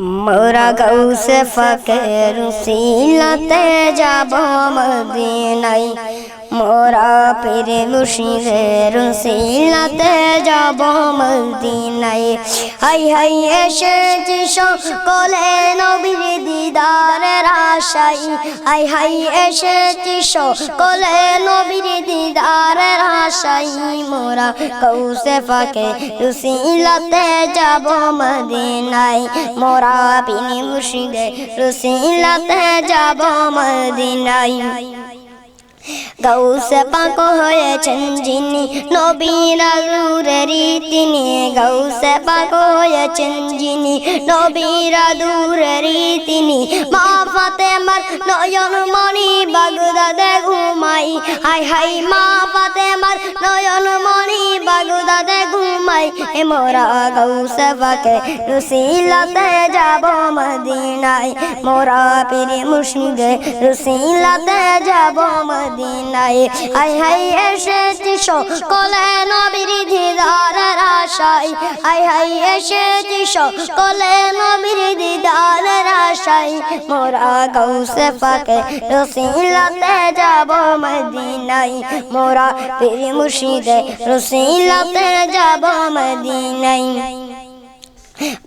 মোরা গৌসে ফকের সিলতে যাব মদিনাই মোরা পীর মুর্শিদের সিলতে যাব মদিনাই হাই হাই এসেছি সকলে নবীর দিদারের আশাই হাই হাই এসেছি সকলে নবীর দিদারের আশাই মোরা গৌসে ফকে রুসিলাতে যাব মদিনাই মোরা পিনি মুর্শিদে রুসিলাতে যাব মদিনাই গৌসে পাক হয়েছেন যিনি নবীরা দূরেরই তিনি গৌসে পাক হয়েছেন যিনি নবীরা দূরেরই তিনি মা নয়ন মণি বাগদাদে ঘুমাই হাই হাই মা পাতে মার নয়ন মণি বাগদাদে ঘুমাই এ মোরা গৌসে পাকে রুসিলাতে যাব মদিনায় মোরা পীরে মুর্শিদে রুসিলাতে যাব মদিনায় হাই হাই এসেছি সকলে নবীর দিদারের আশায়। হাই হাই এসেছি সকলে নবীর দিদারের আশায়। মোরা গৌসে পাকে রসিলাতে যাব মদিনায় মোরা পীর মুর্শিদে রসিলাতে যাব মদিনায়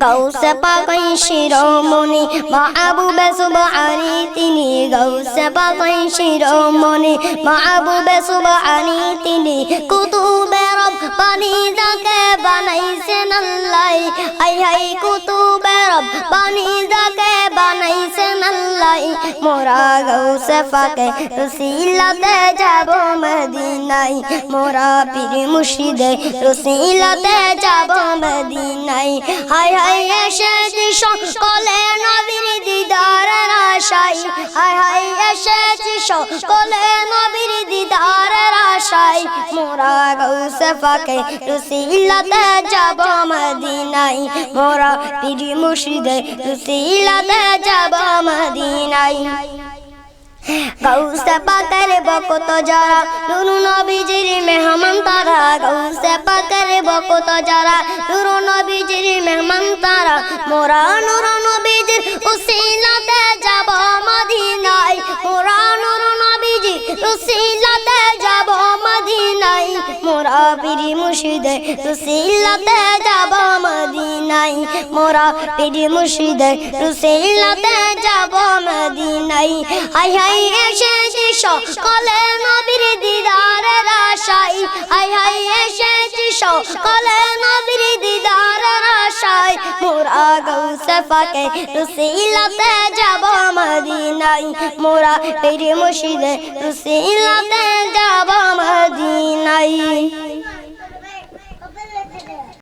গৌসে পাকাই শিরোমণি মা আবু বেসুবানি তিনি গৌসে পাকাই শিরোমণি মা আবু বেসুবানি তিনি কুতুবে পানি যাকে বানাইছেন আল্লাহ। হাই হাই কুতুবে পানি যাকে আল্লাহ মোরা গৌসে পাকে রসিলাতে যাব মদিনাই মোরা পীর মুর্শিদে, রসিলাতে যাব মদিনাই হাই হাই এসেছি সকলে নবীর দিদার আশাই হাই হাই এসেছি সকলে নবীর দিদারের আশাই মোরা গৌসে পাকে রসিলাতে যাব মদিনাই মোরা পীর মুর্শিদে। রসিলাতে যাব মদিনাই গৌসে পাকের বকত যারা, নুরু নবীজির মেহমান তারা। গৌসে পাকের বকত যারা, নুরু নবীজির মেহমান তারা। মোরা নুরু নবীজির উসিলাতে যাব মদিনায়। মোরা নুরু নবীজি উসিলাতে মুর্শিদে উসিলাতে যাব মদিনায়। মোরা পিরি মুর্শিদে উসিলাতে যাব মদিনায়। হাই হাই এসেছি সকলে নবীর দিদারের আশাই হাই হাই এসেছি সকলে নবীর দিদারের আশাই মোরা গৌসে পাকে রুসিলাতে যাব মদিনাই মোরা পেরে মুর্শিদে রুসিলাতে যাব মদিনাই